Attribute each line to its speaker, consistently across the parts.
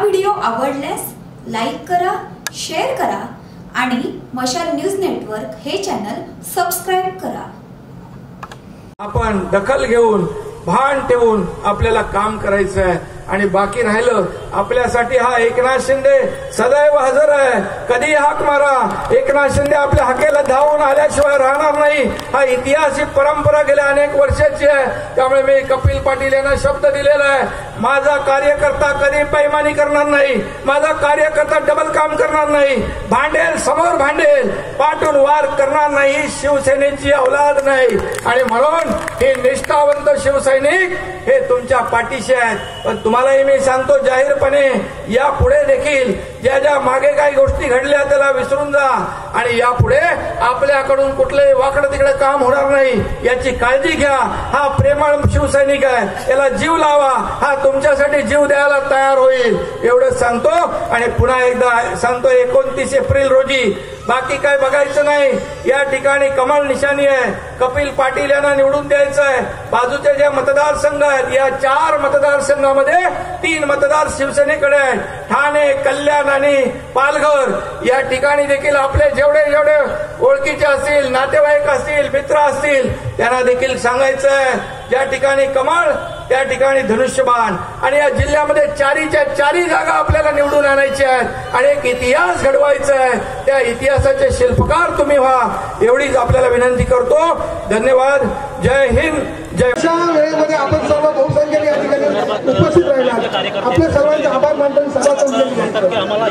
Speaker 1: Video आवडल्यास like करा share करा आणि मशाल न्यूज नेटवर्क हे चॅनल सबस्क्राईब करा.
Speaker 2: आपण दखल घेऊन भान ठेवून आपल्याला काम करायचं आहे आणि बाकी राहिलं आपल्यासाठी हा एकनाथ शिंदे सदैव हजर आहे. कधी हाक मारा. एकनाथ शिंदे आपल्या हाकेला धावून आल्याशिवाय राहणार नाही. हा इतिहास ही परंपरा गेल्या अनेक वर्षाची आहे. त्यामुळे मी कपिल पाटील यांना शब्द दिलेला आहे. माझा कार्यकर्ता कधी पैमानी करणार नाही. माझा कार्यकर्ता डबल काम करणार नाही. भांडेल समोर भांडेल. पाठून वार करणार नाही. शिवसेनेची औलाद नाही. आणि म्हणून हे निष्ठावंत शिवसैनिक हे तुमच्या पाठीशी आहेत. पण तुम्हाला तुम्हालाही मी सांगतो जाहीरपणे यापुढे देखील ज्या ज्या मागे काही गोष्टी घडल्या त्याला विसरून जा. आणि यापुढे आपल्याकडून कुठलंही वाकडं तिकडे काम होणार नाही. याची काळजी घ्या. हा प्रेमळ शिवसैनिक आहे. याला जीव लावा. हा तुमच्यासाठी जीव द्यायला तयार होईल. एवढं सांगतो. आणि पुन्हा एकदा सांगतो एकोणतीस एप्रिल रोजी बाकी काय बघायचं नाही. या ठिकाणी कमाल निशाणी आहे. कपिल पाटील यांना निवडून द्यायचं आहे. बाजूचे जे मतदारसंघ आहेत या चार मतदारसंघामध्ये तीन मतदार शिवसेनेकडे आहेत. ठाणे कल्याण आणि पालघर. या ठिकाणी देखील आपले जेवढे जेवढे ओळखीचे असतील नातेवाईक असतील मित्र असतील त्यांना देखील सांगायचं आहे. ज्या ठिकाणी कमळ त्या ठिकाणी धनुष्यबाण आणि या जिल्ह्यामध्ये चारीच्या चारी जागा आपल्याला निवडून आणायच्या आहेत. आणि एक इतिहास घडवायचा आहे. त्या इतिहासाचे शिल्पकार तुम्ही व्हा. एवढीच आपल्याला विनंती करतो. धन्यवाद. जय हिंद. जय
Speaker 3: वेळेमध्ये आपण सर्व बहुसंख्येने या ठिकाणी उपस्थित राहिला आपल्या सर्वांचे आभार मानतो आणि सभा
Speaker 4: म्हणतात की आम्हाला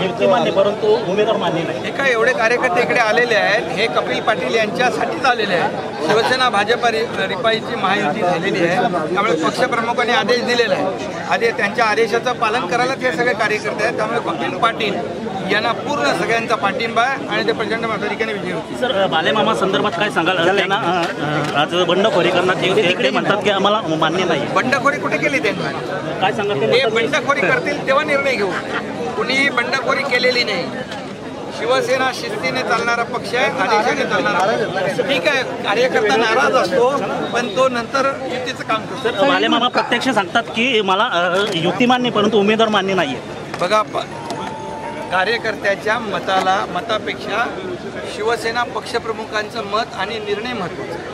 Speaker 4: मान्य परंतु उमेदवार मान्य नाही.
Speaker 5: हे काय एवढे कार्यकर्ते इकडे आलेले आहेत? हे कपिल पाटील यांच्यासाठीच आलेले आहेत. शिवसेना भाजप रिपाईची महायुती झालेली आहे. त्यामुळे पक्षप्रमुखांनी आदेश दिलेला आहे आधी त्यांच्या आदेशाचं पालन करायलाच हे सगळे कार्यकर्ते आहेत. त्यामुळे कपिल पाटील यांना पूर्ण सगळ्यांचा पाठिंबा आहे आणि ते प्रचंड मताधिकाने विजयी होतील.
Speaker 4: सर बालेमामा संदर्भात काय सांगाल? त्यांना आज बंडखोरी करण्यात येते ते म्हणतात की आम्हाला मान्य नाही.
Speaker 5: बंडखोरी कुठे केली त्यांनी?
Speaker 4: काय सांगाल ते?
Speaker 5: बंडखोरी करतील तेव्हा निर्णय घेऊ. कुणीही बंडखोरी केलेली नाही शिवसेना शिस्तीने चालणारा पक्ष आहे आदेशाने चालणारा. ठीक आहे कार्यकर्ता नाराज असतो पण तो नंतर युतीचं काम करतो
Speaker 4: सर बालेमामा प्रत्यक्ष सांगतात की मला अ, युक्ती मान्य परंतु उमेदवार मान्य नाहीये
Speaker 5: बघा कार्यकर्त्याच्या मताला मतापेक्षा शिवसेना पक्षप्रमुखांचं मत आणि निर्णय महत्त्वाचा आहे.